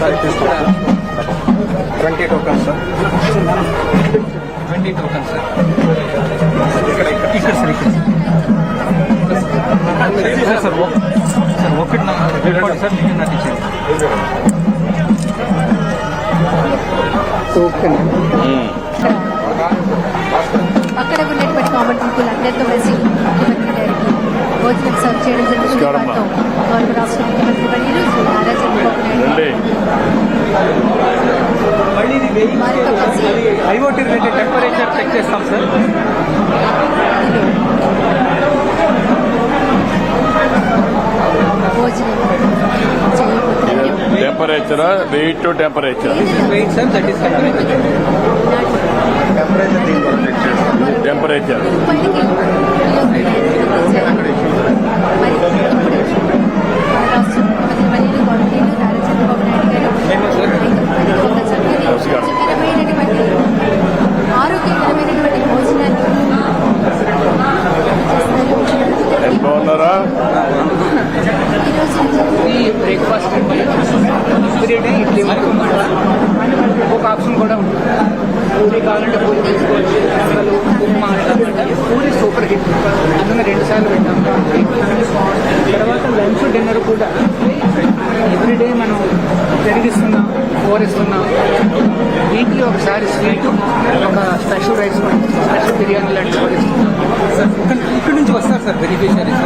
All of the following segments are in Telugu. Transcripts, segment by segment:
సార్ తీసుకున్నాను twenty token sir twenty token sir ఇక్కడ ఇక్కడ సార్ ఇక్కడ సార్ సార్ ఒక- సార్ ఒకటి నా సార్ మీకు నటించింది అక్కడ వారితో కలిసి ఐఓటీ రిలేటెడ్ టెంపరేచర్ చెక్ చేస్తాం sir. టెంపరేచరా? Wait temperature? Wait sir that is temperature temperature ఇప్పటికీ మరి ఇప్పుడు మన రాష్ట్ర ముఖ్యమంత్రి వర్యులు గౌరవనీయులు నారా చంద్రబాబు నాయుడు గారు మేము సార్ ఒక చక్కని నమస్కారం. రుచికరమైనటువంటి ఆరోగ్యకరమైనటువంటి భోజనాన్ని ఎంత బాగున్నారా ఈరోజు ఈ బ్రేక్ఫాస్ట్ డే ఇడ్లీ ఒక ఆప్షన్ కూడా ఉంటుంది. పూరి కావాలంటే పూరి తీసుకోవచ్చు అసలు ఉప్మా పూరి సూపర్ హిట్. అందులో రెండు సార్లు పెట్టాం. తర్వాత లంచ్ డిన్నర్ కూడా. ఎవ్రీ డే మనం జరిగిస్తున్నాం ఓరిస్తున్నాం వీక్లీ ఒకసారి స్వీట్ ఒక స్పెషల్ రైస్ స్పెషల్ బిర్యానీ ఇస్తున్నాం. సార్ ఇక్కడ నుంచి వస్తారు సార్ బెనిఫిషరీస్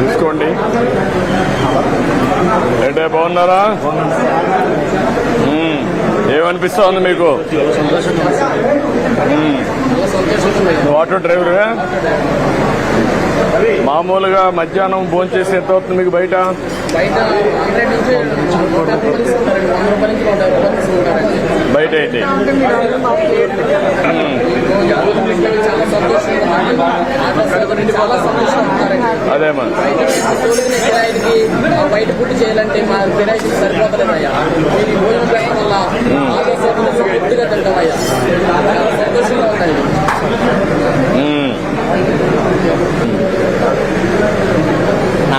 తీసుకోండి. ఏంటే బాగున్నారా? మ్మ్. ఏమనిపిస్తా ఉంది మీకు? ఆటో డ్రైవరా? మామూలుగా మధ్యాహ్నం భోజనం చేసి ఎంత అవుతుంది మీకు బయట? బయట వంద రూపాయల నుంచి నూట యాభై రూపాయలు ఇస్తున్నారండి బయట అయితే మ్మ్. చాలా సంతోషంగా ఉందండి. ఆకర్షణ చాలా సంతోషంగా ఉన్నారండి అదేమా బయట కూలిన కిరాయికి ఆ బయట ఫుడ్ చేయాలంటే మా కిరాయికి సరిపోతలేదయ్యా మీరు ఈ భోజనం పెట్టడం వల్ల ఆకర్షణ పూర్తిగా తింటామయ్యా చాలా సంతోషంగా ఉందండి మ్మ్. నా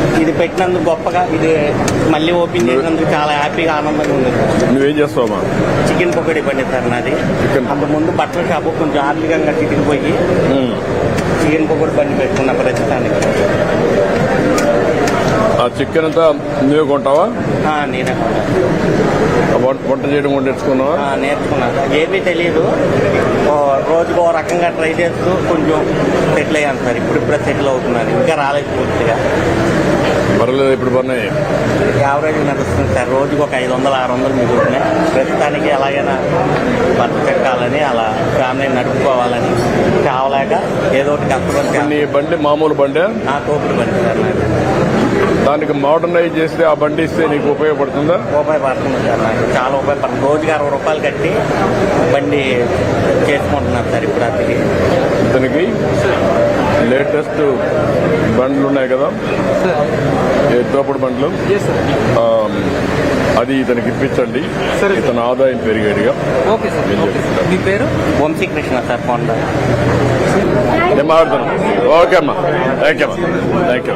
ఇది పెట్టినందుకు గొప్పగా ఇది మళ్ళీ ఓపెన్ చేసినందుకు చాలా హ్యాపీగా ఆనందంగా ఉంది. నువ్వేం చేస్తావమ్మా చికెన్ పొగడి బండి సార్ నాది. చికెన్. అంత ముందు బట్టల షాపు కొంచెం ఆర్థికంగా మ్మ్. చికెన్ పొగడి బండి పెట్టుకున్న ప్రస్తుతానికి. ఆ చికెన్ అంతా నువ్వే కొంటావా? నేనే వంట చేయడం కూడా నేర్చుకున్నావా? ఆ, నేర్చుకున్నాను ఏమీ తెలియదు రోజుకు ఓ రకంగా ట్రై చేస్తూ కొంచెం సెటిల్ అయ్యాను సార్. ఇప్పుడు ఇప్పుడే సెటిల్ అవుతున్నాను. ఇంకా రాలేదు పూర్తిగా. పర్లేదు ఇప్పుడు పన్నాయి యావరేజ్ నడుస్తుంది సార్ రోజుకు ఒక ఐదు వందలు ఆరు వందలు మిగులుతున్నాయి. ప్రస్తుతానికి ఎలాగైనా బతకాలని అలా ఫ్యామిలీ నడుపుకోవాలని కావలేక ఏదో ఒకటి కష్టపడి బండి మామూలు బండి? నా తోపుడు బండి సార్ నాది. దానికి మోడర్నైజ్ చేస్తే ఆ బండి ఇస్తే నీకు ఉపయోగపడుతుందా? ఉపయోగపడుతుంది సార్ నాకు చాలా ఉపయోగపడుతుంది. రోజుకి అరవై రూపాయలు కట్టి బండి చేసుకుంటున్నాను సార్ ఇప్పుడు అది ఇతనికి లేటెస్ట్ బండ్లు ఉన్నాయి కదా? తోపుడు బండ్లు? అది ఇతనికి ఇప్పించండి. సరే. ఇతని ఆదాయం పెరిగేట్టుగా ఓకే సార్ ఓకే సార్ మీ పేరు? వంశీకృష్ణ సార్ మాట్లాడుతున్నాను ఓకే అమ్మా. థ్యాంక్ యూ అమ్మా థ్యాంక్ యూ